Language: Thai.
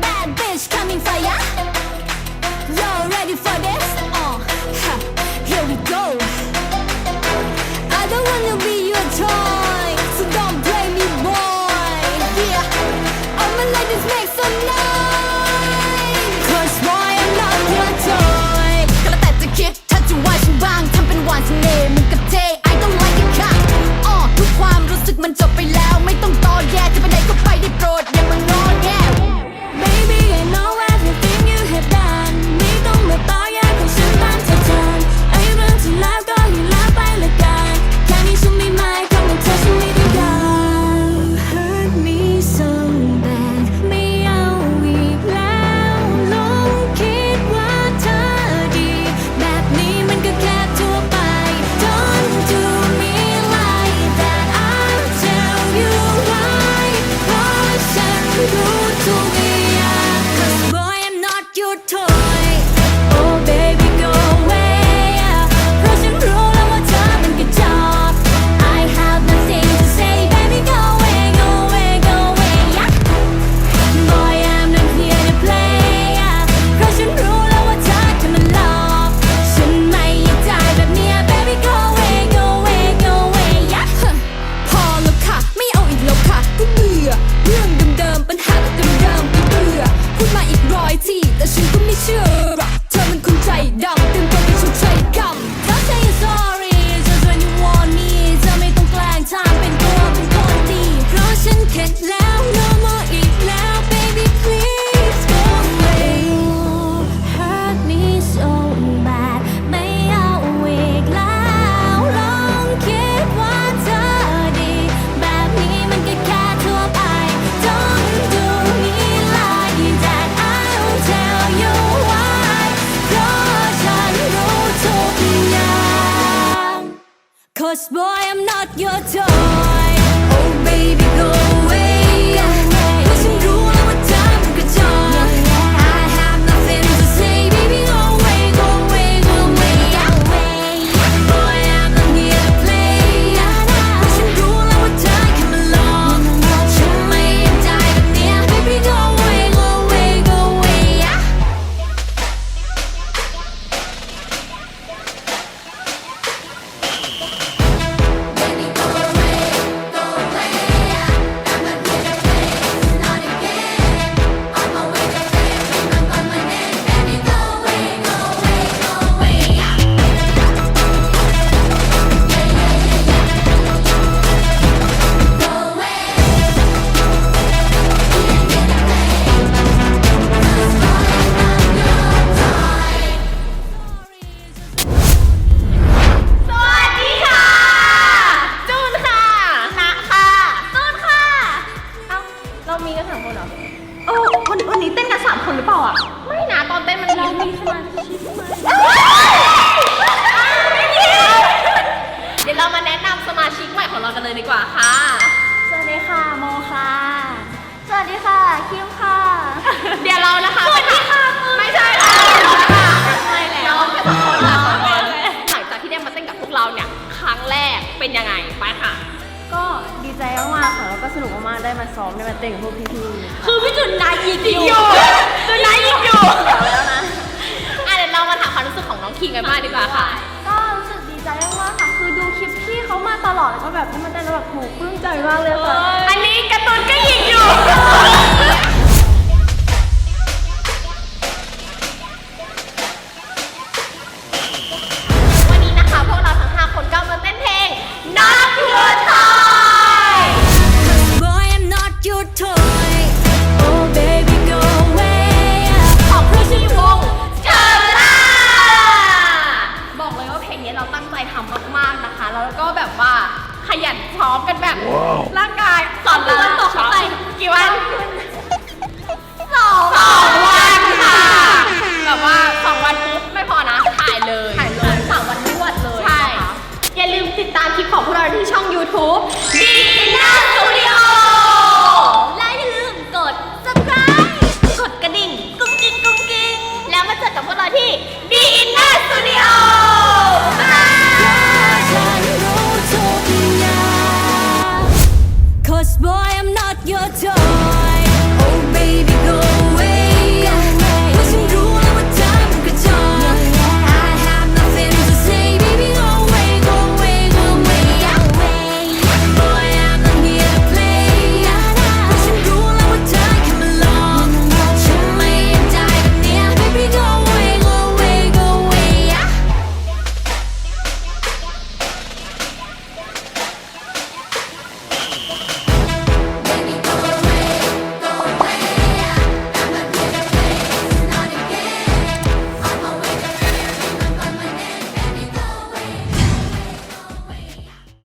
bad bitch coming for ya. Ready for this? Oh, here we go. I don't wanna be your toy. good. เชื่อรอกเธอมันคนใจดำ Cause boy, I'm not your toy. Oh, baby, go. ากค่ะแล้วก็สนุกมากๆได้มาซ้อมได้มาเต้นกพวกพี่ๆคือพี่จุนนายยิงอยู่จุนนายยิงอยู่แล้วนะอะเดี๋ยวเรามาถามความรู้สึกของน้องคิงกันบ้างดีกว่าค่ะ ก็รู้สึกดีใจมากๆค่ะ คือดูคลิปพี่เขามาตลอดแล้วก็แบบที่มาเต้นแล้วแบบโหปลื้มใจมากเลยค่ะ อันนี้การ์ตูนก็ยิงอยู่ ของพื่วงเชอร่าบอกเลยว่าเพลงนี้เราตั้งใจทำมากๆนะคะ แล้วก็แบบว่าขยันซ้อมกันแบบ ร่างกายสอนเราตกไปกี่วันสองวันค่ะ แบบว่าสองวันปุ๊บไม่พอนะถ่ายเลยถ่ายเลยสองวันรวดเลยใช่อย่าลืมติดตามคลิปของพวกเราที่ช่อง YouTube Boy, I'm not your toy.